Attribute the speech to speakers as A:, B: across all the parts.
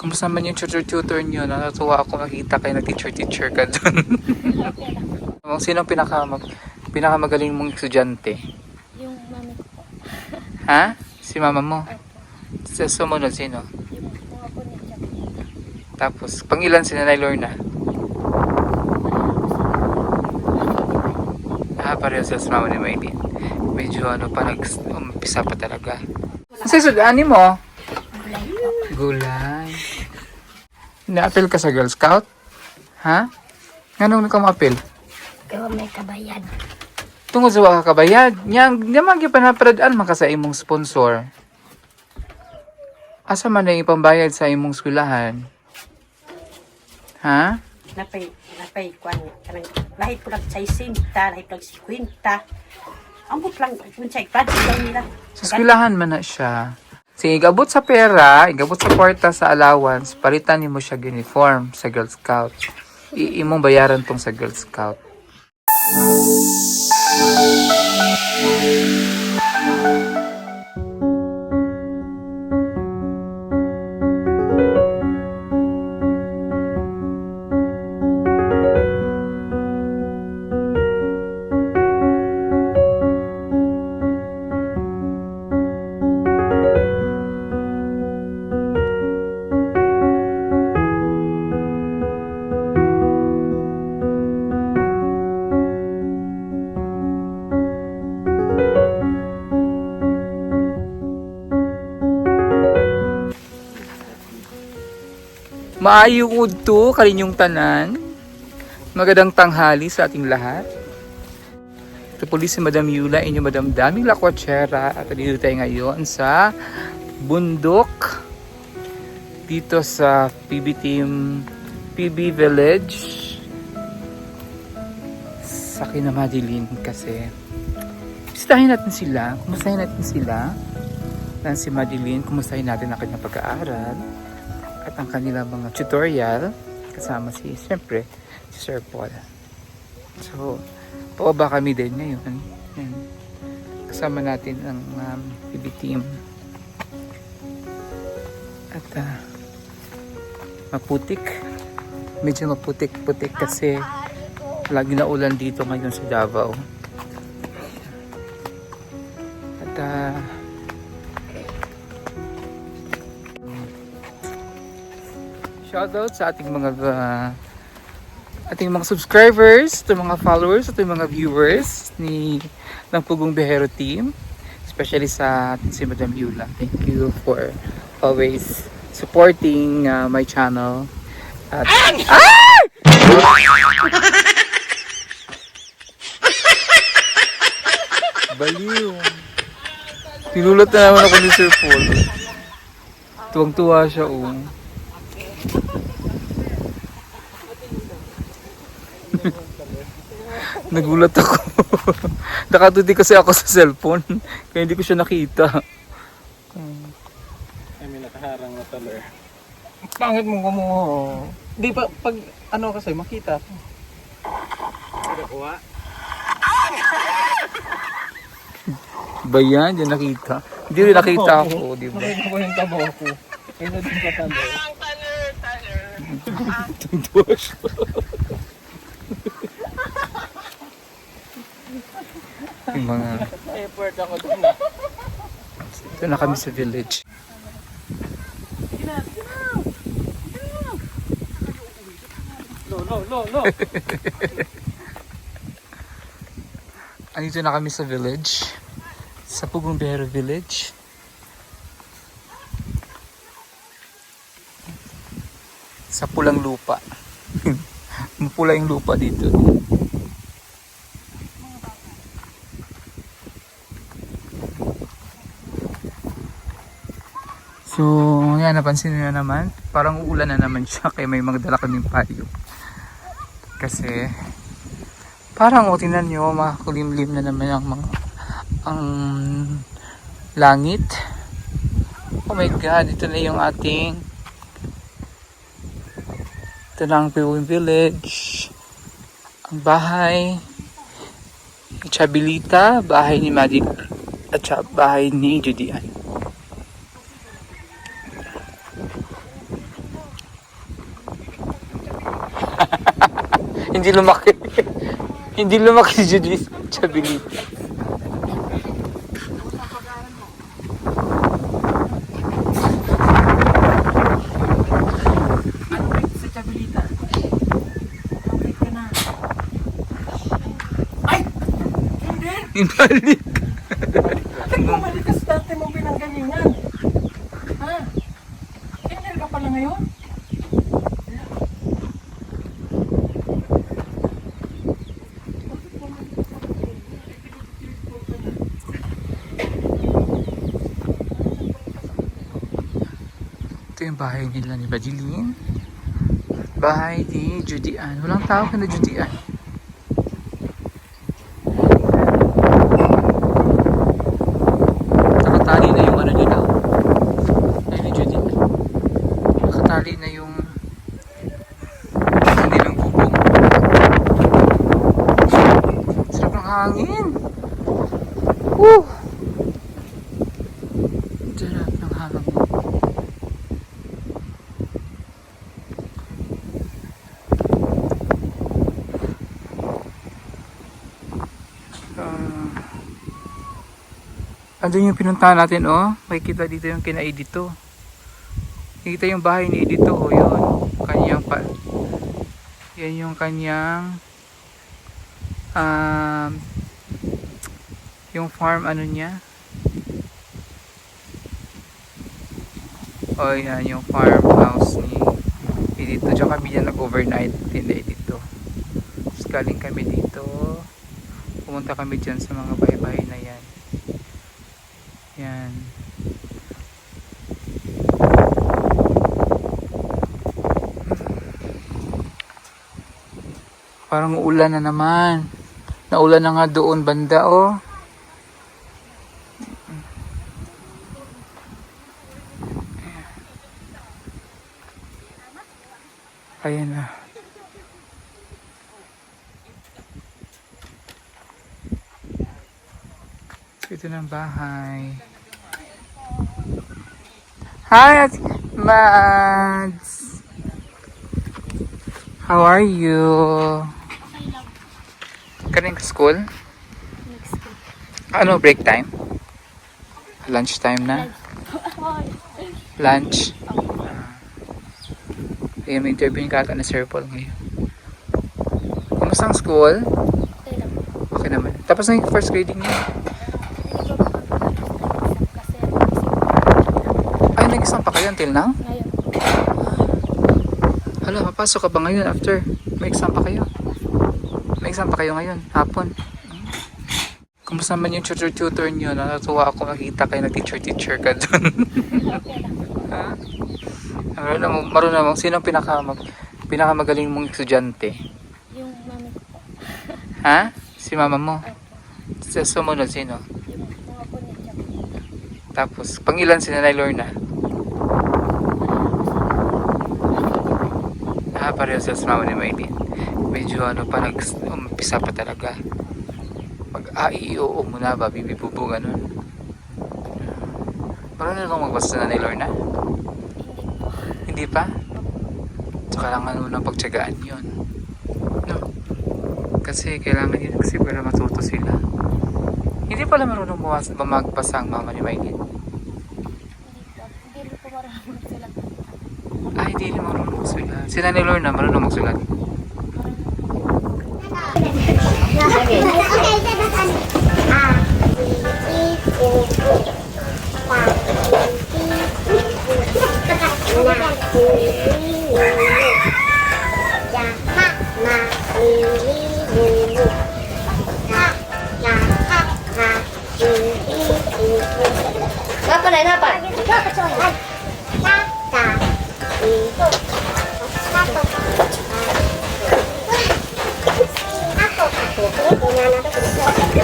A: Kumusta man yung tutor-tutor nyo? Natutuwa ako makita kayo na teacher-teacher ka dun. Kung sino pinaka, pinakamagaling mong estudyante?
B: Yung mami ko po.
A: Ha? Si mama mo?
B: Opo.
A: Sa sumunod, sino?
B: Yung mga po ni Jack.
A: Tapos, pangilan si Nanay Lorna? Ah, pareho sila sa mama ni Maylin. Medyo ano pa, nag-umpisa pa talaga. Sa sudani mo?
B: Gulay.
A: Gulay. Na-appeal ka sa Girl Scout? Ha? Anong ka ma-appeal?
B: Gawa may kabayan.
A: Tungod sa waka kabayad, nyang naman gyud panaparadaan man ka sa imong sponsor. Asa man na ipambayad sa imong skulahan? Ha?
C: napay napay kwan kanang lahit po lang sa isinta lahit po lang si kwenta ambot lang kung sa ipad lang nila
A: Sa skulahan man na siya. Sige, igabot sa pera, igabot sa kwarta sa allowance, palitan nimo siya uniform sa Girl Scout. I imong bayaran tong sa Girl Scout. Maayong udto kaninyong tanan. Magandang tanghali sa ating lahat. Ito po si Madam Yula, inyo Madam Daming Lakwachera at dito tayo ngayon sa bundok dito sa PB Team PB Village. Sa Kinamadilin kasi bisitahin natin sila, kumustahin natin sila. Dan si Madeline, kumustahin natin ang kanyang pag-aaral at ang kanilang mga tutorial kasama si, siyempre, si Sir Paul. So, pababa kami din ngayon. Yan. Kasama natin ang um, PB team. At ah, maputik. Medyo maputik-putik kasi lagi na ulan dito ngayon sa Davao. At ah, shoutout sa ating mga uh, ating mga subscribers, ating mga followers, ating mga viewers ni ng Pugong Behero team, especially sa ating si Madam Yula. Thank you for always supporting uh, my channel. At, Baliw. Tinulat na naman ako ni Sir Paul. Tuwang-tuwa siya, oh. Nagulat ako. Nakatuti kasi ako sa cellphone. Kaya hindi ko siya nakita.
D: Ay, may nakaharang na taler.
A: Pangit mo ko mo. Di pa, pag ano kasi makita.
D: Nakuha?
A: Ba yan? Di nakita. Hindi rin nakita ako, di ba?
D: Nakita ko yung tabo ko. Kaya na din ka taler.
A: Tuntua siya. Yung mga...
D: Effort ako dun.
A: Ito na kami sa village.
D: No, no, no, no.
A: Andito na kami sa village. Sa Pugumbero Village. Sa pulang lupa. Mapula yung lupa dito. So, yan, napansin nyo na naman. Parang uulan na naman siya kaya may mga dala kaming payo. Kasi, parang o tingnan nyo, makakulimlim na naman ang mga ang langit. Oh my God, ito na yung ating ito na ang Piwin Village. Ang bahay. Chabilita, bahay ni Maddie at bahay ni Judian. Hindi lumaki. Hindi lumaki si Judith.
D: Hindi!
A: Inbalik.
D: Bakit bumalik ka sa dati mong pinanggalingan? Ha? Kinder ka pala ngayon?
A: Bahay nila ni Badilin. Bahay ni Judy Ann. Walang tao na Judy andun yung pinuntahan natin, oh. Makikita dito yung kina Edito. Nakikita yung bahay ni Edito, oh, yun. Kanyang pa... Yan yung kanyang... Um, yung farm, ano niya. Oh, yan, yung farmhouse ni Edito. Tsaka kami dyan nag-overnight din ni Edito. Galing kami dito pumunta kami dyan sa mga bahay-bahay na yan yan. Parang ulan na naman. Naulan na nga doon banda oh. Ayan na. Ito ng bahay. Hi, Mads! How are you? Kaning ka school?
B: Next week.
A: Ano, break time? Lunch time na? Lunch? Ayun, may interview ka ata na Sir Paul ngayon. Kumusta ang school?
B: Okay.
A: Okay naman. Tapos na yung first grading niya.
B: Hindi ko pa
A: Ay, nag-exam pa kayo until now?
B: Ngayon.
A: Hala, mapasok ka ba ngayon after? May exam pa kayo? May exam pa kayo ngayon, hapon. Kumusta man yung tutor-tutor nyo? Natutuwa ako makita kayo na teacher-teacher ka dun. Ha? Marunong marunong mo. Sino ang pinaka, pinakamagaling mong estudyante?
B: Yung mami ko.
A: Ha? Si mama mo? Sa sumunod, sino?
B: Yung mga po.
A: Tapos, pangilan si Nanay Lorna? Ah, pareho sila sa mama ni Maylin. Medyo ano pa, nag-umpisa pa talaga. Mag A-I-O-O muna ba, bibibubo ganun. Marunong kang magbasa sa Nanay Lorna?
B: Hindi
A: pa? So, kailangan mo nang pagtsagaan yun. No? Kasi kailangan yun kasi para matuto sila. Hindi pala marunong magbasa ang mama ni Maylin.
B: Hindi po. Hindi rin po marunong magsulat.
A: Ah, hindi rin marunong magsulat. Si Nanay Lorna marunong magsulat.
B: Napa na, napa?
E: Wow,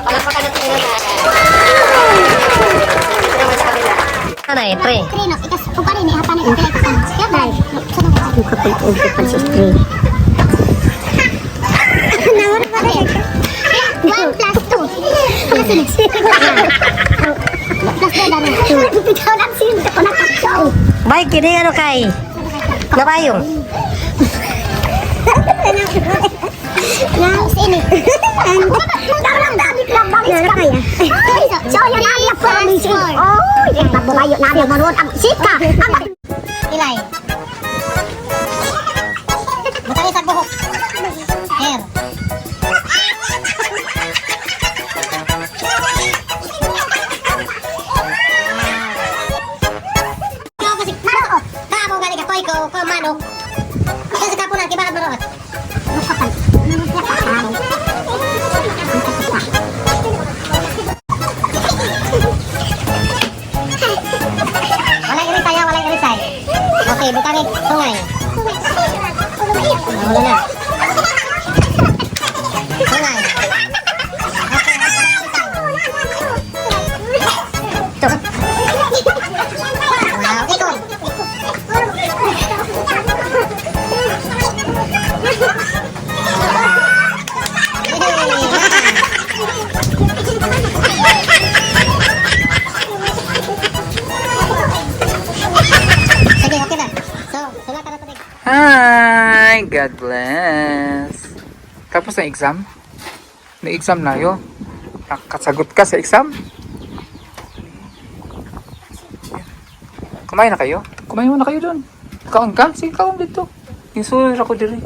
E: palakpakan natin na Tanay, pre.
F: Krino, ikas upari ni hapa ni ikas kan. Siap dai.
E: Kapag-ugupan sa screen.
F: Nomor berapa? One plus two. Ini. plus na dami. Ikaw lang sin.
E: Bay, kini ano kay? Nabayong.
F: Na, sini. Ang lang dami lang bang kaya. So, yan ang ang sin. Oh, yan mabuhayo na manood ang sika. Ilay. Okay, butangin tungay. Wala na.
A: Tapos na exam? May exam na yun? Nakasagot ka sa exam? Kumain na kayo? Kumain muna kayo doon. Kaon ka? Sige, kaon dito. Insulin ako diri.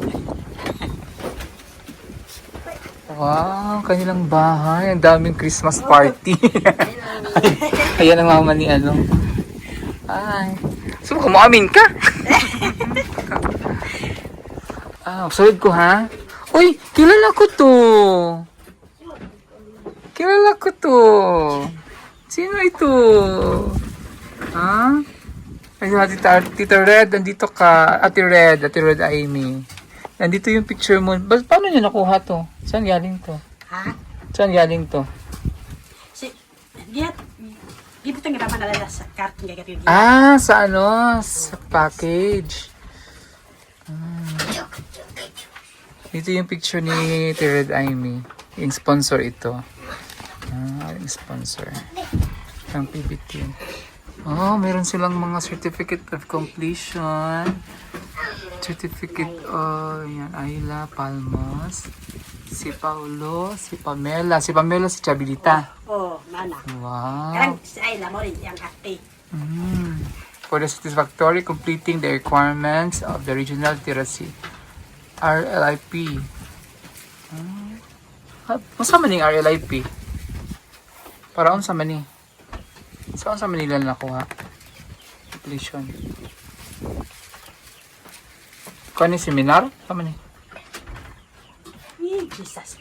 A: Wow, kanilang bahay. Ang daming Christmas party. Ayan ang mama ni ano. Ay. So, kumamin ka? Ah, sunod ko ha? Uy, kilala ko to. Kilala ko to. Sino ito? Ha? Ay, ha, tita, tita Red, nandito ka. Ate Red, Ate Red Amy. Nandito yung picture mo. Ba, paano niya nakuha to? Saan galing to?
C: Ha?
A: Saan galing to?
C: Si, giyat, gibutang nga naman nalala sa karton yung
A: Ah, sa ano? Sa package. Ah. Dito yung picture ni Red Amy. Yung sponsor ito. Ah, yung sponsor. Ng PBT. Oh, meron silang mga certificate of completion. Certificate of, yan, Ayla, Palmos. Si Paulo, si Pamela. Si Pamela, si Chabilita.
C: Oh, nana.
A: Wow.
C: Karang si Ayla mo rin yung ate.
A: Mm. For the satisfactory completing the requirements of the regional literacy RLIP. Hmm. Ah, Masa man yung RLIP? Para unsa man ni? Saan sa Manila nakuha? Completion. Kani seminar? Sama ni?
C: Eh, Jesus.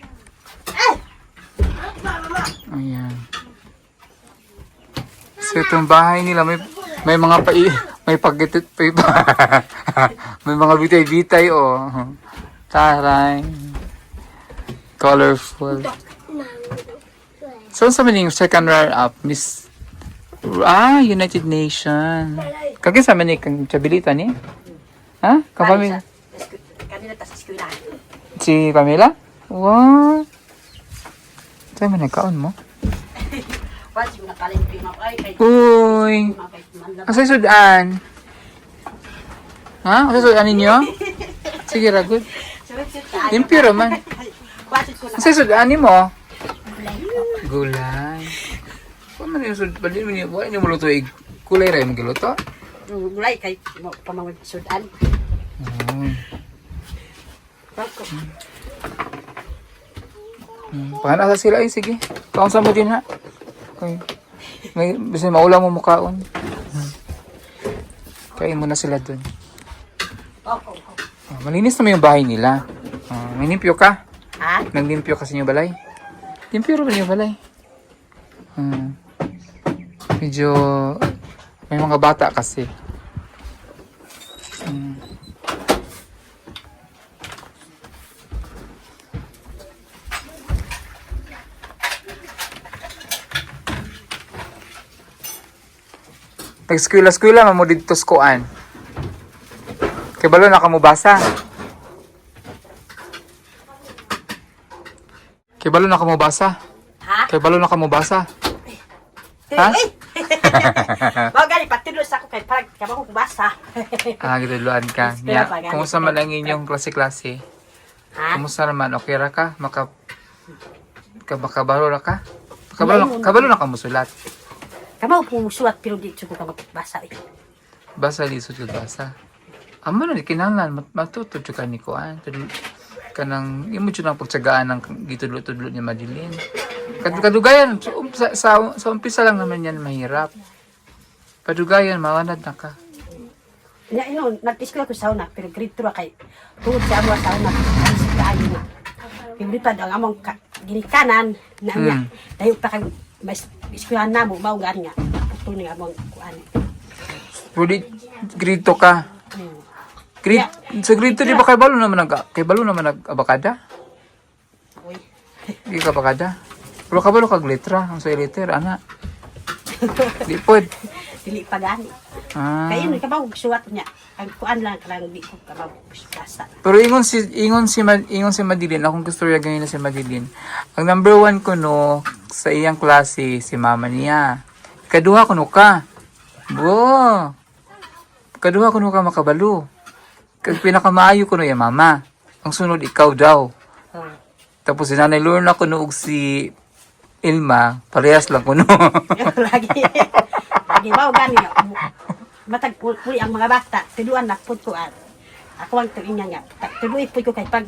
A: Ayan. So itong bahay nila may may mga pa may pagitit may, may mga bitay-bitay oh. Taray. Colorful. So sa maning second runner up Miss Ah, United Nation. Kagi sa maning kang chabilita ni? Ha?
C: Sa eskwela.
A: si Pamela? What? Saan man nagkaon mo? Uy! Asa sudan? Ha? Asa sudan ninyo? Sige, ragod.
C: Basit ko na.
A: Asa sudan mo? Gulay. Kung man yung sudan, bali mo niyo, wala maluto eh. Kulay rin yung giluto.
C: Gulay kay mo pamawag sudan.
A: Oh. Hmm. Paano sa sila eh, sige. Kaunsa mo din ha. Okay. May, bisa maulam mo mukaon. Hmm. Kain mo na sila dun.
C: Bako.
A: Ah, malinis naman yung bahay nila. Ah, may ka.
C: Ha?
A: Naglimpyo kasi yung balay. Limpyo rin yung balay. Hmm. Medyo may mga bata kasi. Hmm. Nag-eskwela-eskwela mo dito sa kuan. Kay balo na ka mo basa. Kay balo na ka mo basa.
C: Ha?
A: Kay balo na ka mo basa. Ha?
C: Mao gani patidlo sa ako kay parang kamo ko basa.
A: Ah, gituluan ka.
C: Espera
A: Ya,
C: pa, ganit.
A: kumusta man ang inyong klase-klase?
C: ha?
A: Kumusta naman? Okay ra ka? Maka... Ka, makabalo ra ka? Kabalo, kabalo na ka musulat.
C: Kamo po suwat pero di ko kamo basa. eh.
A: Basa lisod yung basa. Amo na, kinahanglan, mat- matutod ka ni Kuan. Kanang, imo dyan ang pagtsagaan ng gitudlo-tudlo ni Madeline. Kad- Kadugayan, sa, sa, sa, sa umpisa lang naman yan mahirap. Kadugayan, mawanad na ka.
C: Nya ino nag-school ko sa una pero grade 2 kay tungod sa amo sa una alis kayo na. Pimlipad ang among ka, ginikanan na niya.
A: Hmm.
C: Dayo pa kay mas eskwelahan na mo mao gani nga. Ito ni among kuan.
A: Pwede, grade to ka. Grade, sa grade 2, di ba kay Balo naman nag, kay Balo naman nag-abakada?
C: Uy.
A: Di ka abakada? Pero kabalo kag letra, ang sa letter, ana. Di pwede.
C: Dili pa gani.
A: Ah.
C: Kay ino kabaw suwat niya. Ang kuan lang kalang di ko kabaw basa.
A: Pero ingon si ingon si Ma- ingon si Madeline, akong gusto rin ganyan na si Madeline. Ang number one ko no sa iyang klase si mama niya. Kaduha ko no ka. Bo. Kaduha ko no ka makabalo. Kag pinakamaayo ko no ya mama. Ang sunod ikaw daw.
C: Oh.
A: Tapos si Nanay Lorna ko no ug si Ilma, parehas lang ko no.
C: lagi. lagi mao gani nga. Matag uli ang mga bata, tiduan na pud ko an. Ako ang tuinga nga. Tiduy pud ko kay pag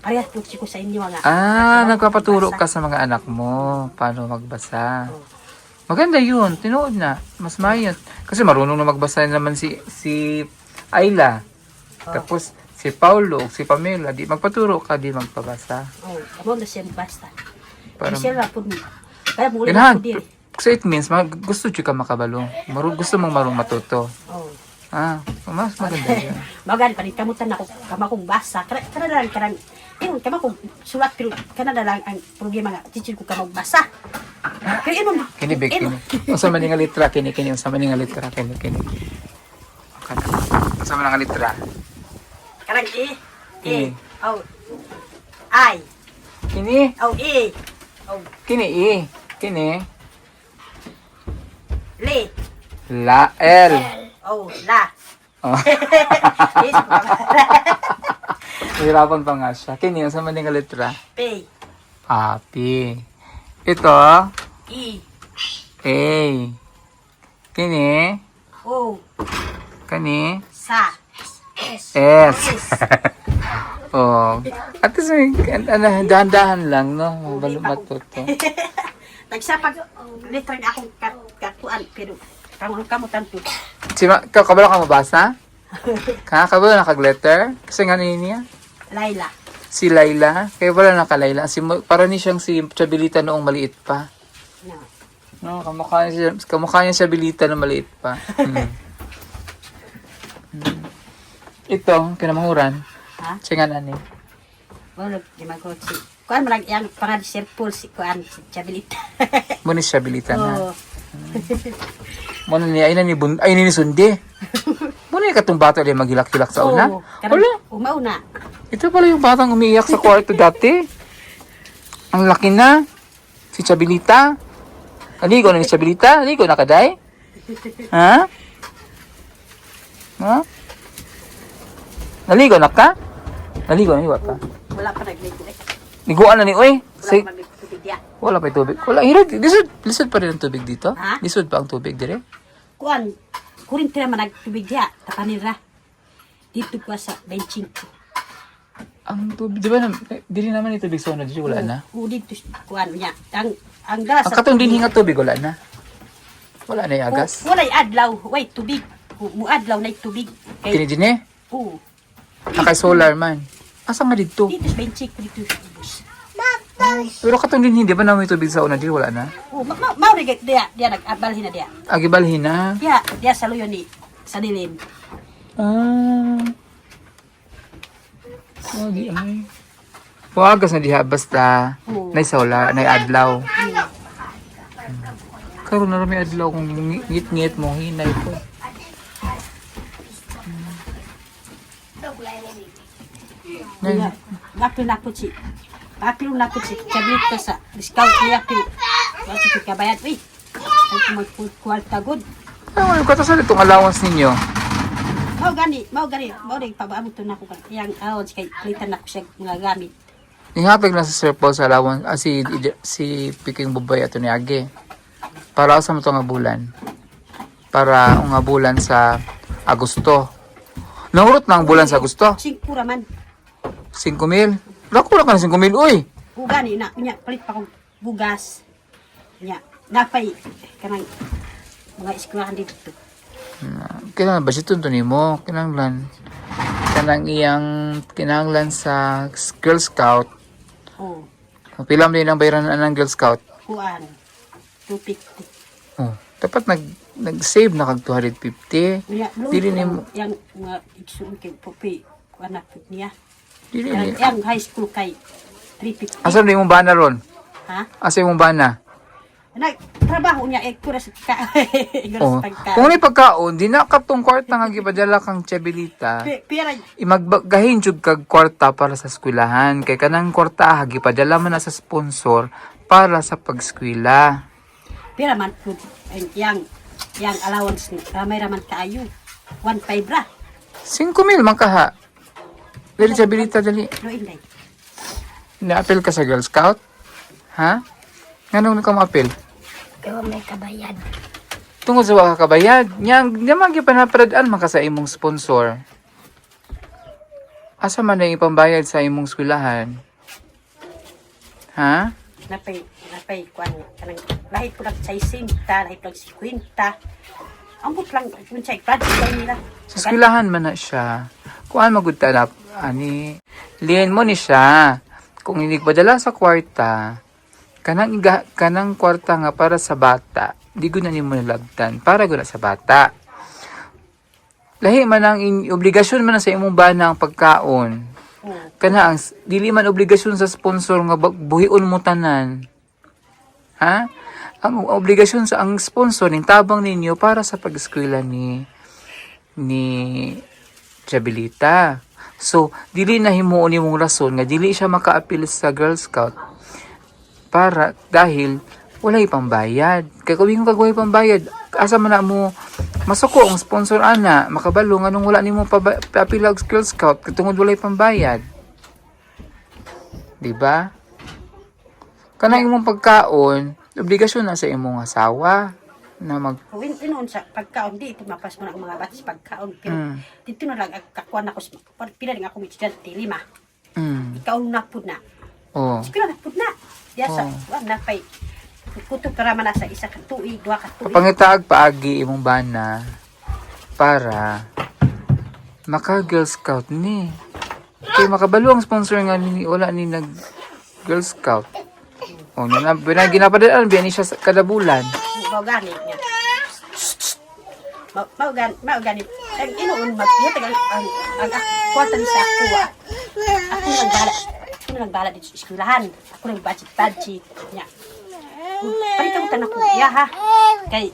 C: parehas pud ko sa inyo nga.
A: ah, nagpapaturo ka sa mga anak mo paano magbasa. Maganda yun, tinuod na. Mas mayat. Kasi marunong na magbasa naman si si Ayla. Tapos si Paulo, si Pamela, di magpaturo ka, di magpabasa.
C: Oh, amo na siya basta.
A: Para-
C: siya ra pud. Kaya mo ulit diri.
A: So it means, mag, gusto siya ka makabalo. Maru, gusto mong marunong matuto.
C: Oh.
A: Ah, mas maganda yun.
C: Magan pa rin kamutan ako kama kong basa. Kana na lang kanang Ingon kama kong sulat pero kana na lang ang problema nga teacher ko kama basa. Kaya ingon
A: Kini big kini. Unsa man nga litra kini kini unsa man nga litra kini kini. Unsa man nga litra?
C: Karang E. E.
A: E.
C: Oh. I.
A: Kini,
C: E. Oh,
A: kini i. Kini
C: Le.
A: la L.
C: Oh, La.
A: Oh.
C: Is ko kama.
A: Hirapan pa nga siya. Kini unsa man nga litra?
C: P.
A: Happy. Ito
C: E.
A: A. Kini
C: O.
A: kani
C: Sa.
A: S. oh. At least may ano, dahan-dahan lang, no? Mabalo matuto.
C: Nagsapag letra nga akong kat- katuan pero kamu kamu tanto.
A: Si ma, ka kabalo ka mabasa? Ka kabalo na kag letter? Kasi nga niya.
C: Laila.
A: Si Laila, kaya wala na ka Laila. Si, Mo- para ni siyang si Chabilita noong maliit pa.
C: No.
A: No, kamukha niya, kamukha niya siya Chabilita na maliit pa. Hmm. Ito, kinamahuran.
C: Ha?
A: Siya nga nani.
C: Wala di magod si. Kuan man yang pangal Sir Paul si kuan si Chabilita.
A: Muna siya Chabilita na.
C: Oh.
A: Muna niya, ay na ni Bun, ay ni Sundi. Muna yung katong bata din maghilak-hilak sa una.
C: Oh,
A: Wala.
C: umaw na.
A: Ito pala yung batang umiiyak sa kwarto dati. Ang laki na. Si Chabilita. Naligo na ni Chabilita? Naligo na kaday? Ha? Ha? Naligo na ka? Naligo na, iwa pa.
C: Wala pa nagligo eh.
A: Niguan na ni, oy.
C: Wala pa nagligo dia.
A: wala pa yung tubig. Wala, hirap. Lisod, lisod pa rin ang tubig dito.
C: Ha?
A: Lisod pa ang tubig dire.
C: Kuan kurin tira man nagtubig dia tapanira. Dito ko sa benching ko.
A: Ang tubig, di ba, na, dili naman yung tubig sa una dito, wala na.
C: O dito kuan niya. Ang ang gas.
A: Ang katong din hinga tubig, wala na. Wala na yung agas.
C: Wala adlaw, way tubig. Mu adlaw na tubig.
A: Kini din eh.
C: Oo.
A: Nakay solar man. Asa nga dito?
C: Dito sa benching ko dito.
A: Pero katong din hindi ba na may tubig sa una dito wala na?
C: Oh, ma ma mao dia dia dia nag-abalhin na dia.
A: Agibalhin na.
C: Dia dia sa luyo ni sa dilim.
A: Ah. Wagi ay. Wagas na diha basta
C: Oo.
A: nay solar, nay adlaw. Karon na may adlaw kung ngit-ngit mo hinay ko.
C: Ngapil na po si Ngapil na po si Chabito sa discount niya pil. Wala si kabayad. Uy, Ay kumagkuwalta good.
A: Ano yung katasan itong allowance ninyo?
C: Mao gani, mao gani, mao rin pabaamot to na ko kan. Yang awon kay palitan na ko siya mga gamit.
A: Ihatag na sa Sir Paul sa allowance, ah, si, si Piking Bubay ato ni Age. Para sa mo to nga bulan. Para nga bulan sa Agosto. Nahurot na ang bulan sa Agosto.
C: Singkura man.
A: 5 mil. Lako na ka ng 5 mil, uy.
C: O gani na nya palit pa kong bugas. Nya napay kanang mga eskwelahan dito.
A: Kailangan ba siya tunto nimo? Kinanglan. Kanang iyang kinanglan sa Girl Scout.
C: Oh,
A: Pilam din ang bayaran ng Girl Scout.
C: kuan. 250.
A: Oh, dapat nag nag-save na kag 250.
C: Nya
A: Dili
C: Dili
A: nimo-
C: yang mga igsoon kay pupi anak niya.
A: Dili ni.
C: yang high school kay 350.
A: Asa ni mong bana ron?
C: Ha?
A: Asa imong bana?
C: Nagtrabaho niya eh kuras ka.
A: Oh. Kung ni pagkaon, di na katong kwarta nga gipadala kang Chebelita.
C: Pi- Pira
A: Imaggahin jud kag kwarta para sa eskwelahan kay kanang kwarta gipadala man na sa sponsor para sa pag-eskwela.
C: pira man po ang yang yang allowance ni ramay raman kaayo. 1.5 ra.
A: 5 mil man kaha. Dali.
C: No inday.
A: Na-appeal ka sa Girl Scout? Ha? Nganong ka ma-appeal?
F: Kaya may kabayad.
A: Tungod sa waka kabayad, nyang naman gipanaparadaan man ka sa imong sponsor. Asa man na ipambayad sa imong eskwelahan? Ha?
C: Napay napay kuan kanang lahi ko lang sa isinta, lahi ko lang si kwinta. Ambot lang kun sa project lang nila.
A: Sa eskwelahan man na siya. Kuan magud talap ani. Lian mo ni siya. Kung hindi padala sa kwarta, kanang iga, kanang kwarta nga para sa bata, di ko na nimo nilabtan para guna sa bata. Lahi man ang in- obligasyon man sa imong bana ang pagkaon.
C: Oh,
A: Kana ang dili man obligasyon sa sponsor nga buhion mo tanan. Ha? Ang obligasyon sa ang sponsor ning tabang ninyo para sa pag-eskwela ni ni Chabilita. So, dili na himuon imong rason nga dili siya maka-appeal sa Girl Scout para dahil walay pambayad. Kaya kung kagway pambayad, asa man na mo masuko ang sponsor ana, makabalo nga nung wala nimo pa appeal og Girl Scout katungod walay pambayad. Di ba? Kanang imong pagkaon, obligasyon na sa imong asawa na mag
C: in inon sa pagkaon di ito mapas mo na mga batis pagkaon pero
A: Mm.
C: dito na lang kakuan ako sa- pila rin ako estudyante lima.
A: mm,
C: Ikaw na pud na.
A: oh,
C: Pila na pud na. Diya sa
A: Oh.
C: kuan napay kutob para man na sa isa ka tuig, duha ka tuig.
A: Kapangitaag paagi imong bana para maka Girl Scout ni. Kay makabalo ang sponsor nga ni wala ni nag Girl Scout. O na na binag ginapadaan biya ni siya sa kada bulan.
C: Mao gani niya. Mao gani, mao gani. Ang inuun mapiyat ang ang ang kwarta ni sa ah. Ako na nagbala. Ako na nagbala dito sa eskwelahan. Ako na budget budget niya. Palitan mo tanak ko iya ha. Kay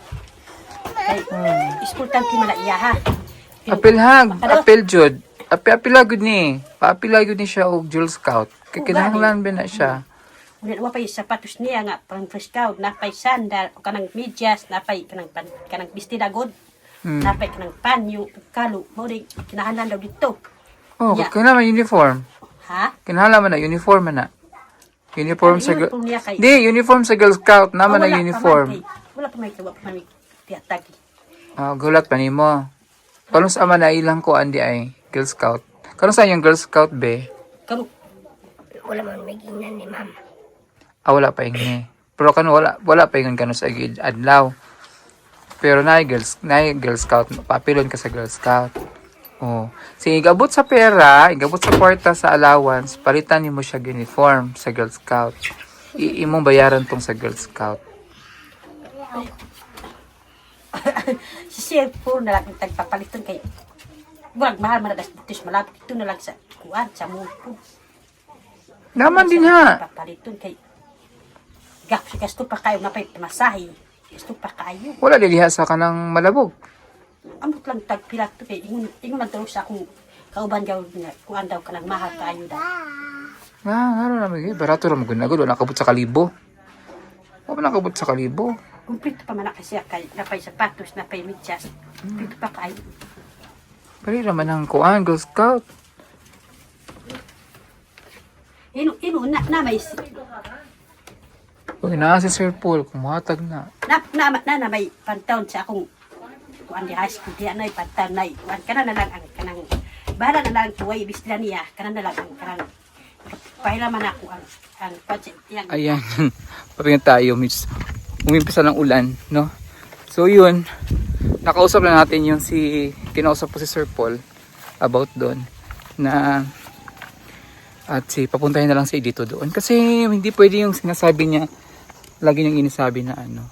C: kay school tanti mala iya ha.
A: Apil hag,
C: Ano?
A: apil jud. Apil apil gud ni. Paapil gud ni siya og Girl Scout. Kay kinahanglan ba na siya.
C: Ulit wa pay sapatos niya nga pang fresh gown, napay sandal, o kanang medyas, napay kanang pan, kanang bestida god,
A: Hmm.
C: napay kanang panyo, kalo, mo rin kinahanglan daw dito.
A: Oh,
C: Yeah.
A: kinahanglan uniform.
C: Ha?
A: Kinahanglan man na uniform man na. Uniform sa Girl Di, uniform sa Girl Scout naman
C: Ah,
A: na
C: pa
A: uniform.
C: Wala pa may tuwa pa may tiyatag.
A: Ah, gulat pa nimo. Kanong sa man na ilang ko andi ay Girl Scout. Kanong sa yung Girl Scout be?
C: Kano
F: Wala man may ginan ni ma'am.
A: Ah, wala pa yung ni. Pero kano wala wala pa yung kano sa gid adlaw. Pero na girls, na Girl Scout, papilon ka sa Girl Scout. Oh. Sige, igabot sa pera, igabot sa kwarta sa allowance, palitan nimo siya uniform sa Girl Scout. I imong bayaran tong sa Girl Scout.
C: si po na lang tagpapaliton kay Murag mahal man na dito malapit dito na lang sa kuan sa mupo.
A: Naman din ha.
C: Papaliton kay Gak gasto pa kayo napay masahe. Gasto pa kayo.
A: Wala di diha sa kanang malabog.
C: Amot lang tagpila to kay ingon ingon tulog sa akong kauban daw nga kuan daw kanang mahal kayo daw.
A: Ah, ano na mga barato ra mo gunagod wala kabot sa kalibo. Wala nakabot sa kalibo.
C: Kumpleto pa man na kasi kay napay sapatos, napay medyas. Kumpleto pa kay.
A: Pari raman ang kuan, Girl Scout.
C: Ino, ino, na, na may,
A: Uy, na si Sir Paul, kumatag na.
C: na, na, na, na may pantaon sa akong kuan di high school diya na pantaon na kuan kana na lang ang kanang bahala na lang tuway bisla niya kana na lang ang kanang pahilaman ako ang ang yang
A: Ayan, papingan tayo, Mitch. Umimpisa ng ulan, no? So yun, nakausap na natin yung si, kinausap ko si Sir Paul about doon na at si papuntahin na lang si dito doon kasi hindi pwede yung sinasabi niya lagi niyang inisabi na ano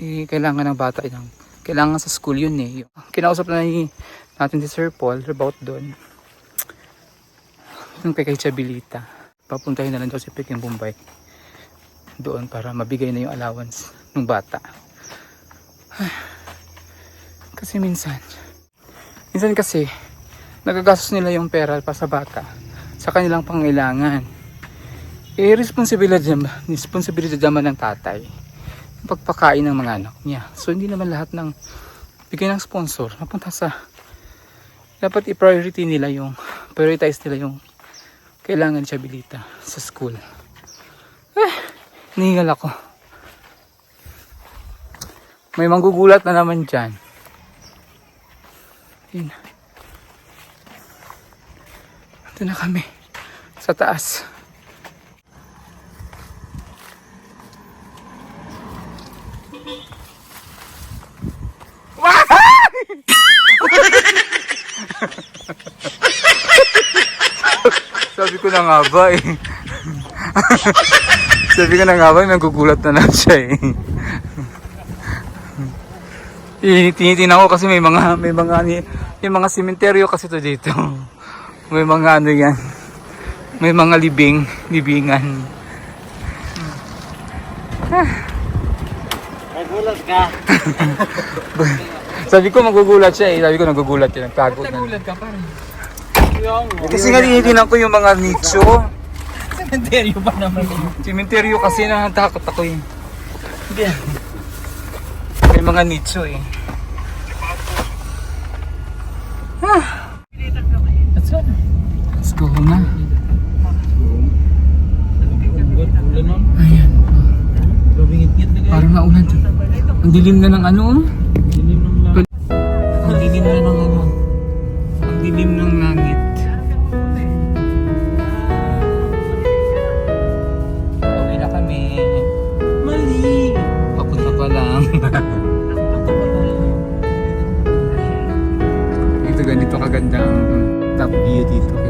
A: eh, kailangan ng bata ng kailangan sa school yun eh kinausap na ni, natin si Sir Paul about doon yung kay kay Chabilita papuntahin na lang daw si Peking Bombay doon para mabigay na yung allowance ng bata. Kasi minsan, minsan kasi, nagagastos nila yung pera para sa bata sa kanilang pangailangan. Eh, responsibilidad, naman- responsibilidad naman ng tatay yung pagpakain ng mga anak niya. So, hindi naman lahat ng bigay ng sponsor napunta sa dapat i-priority nila yung prioritize nila yung kailangan siya bilita sa school. Eh, Nihingal ako. May manggugulat na naman dyan. Yun. Ito na kami. Sa taas. Sabi ko na nga ba eh. Sabi ko na nga ba, may gugulat na lang siya eh. Tinitingnan ko kasi may mga may mga may, may mga sementeryo kasi to dito. May mga ano yan. May mga libing, libingan.
D: Nagulat ka.
A: Sabi ko magugulat siya eh. Sabi ko nagugulat siya. Nagtago na. Nagugulat ka pa Kasi nga tinitingnan ko yung mga nicho.
D: Cementerio pa naman yun.
A: Sementeryo kasi natakot ako eh. May mga nicho eh. Let's go na. Ayan. Parang naulan dyan. Ang dilim na ng ano. oh. Dilim ng langit. Pauwi na kami.
D: Mali.
A: Papunta pa lang. Dito ganito kaganda ang top view dito.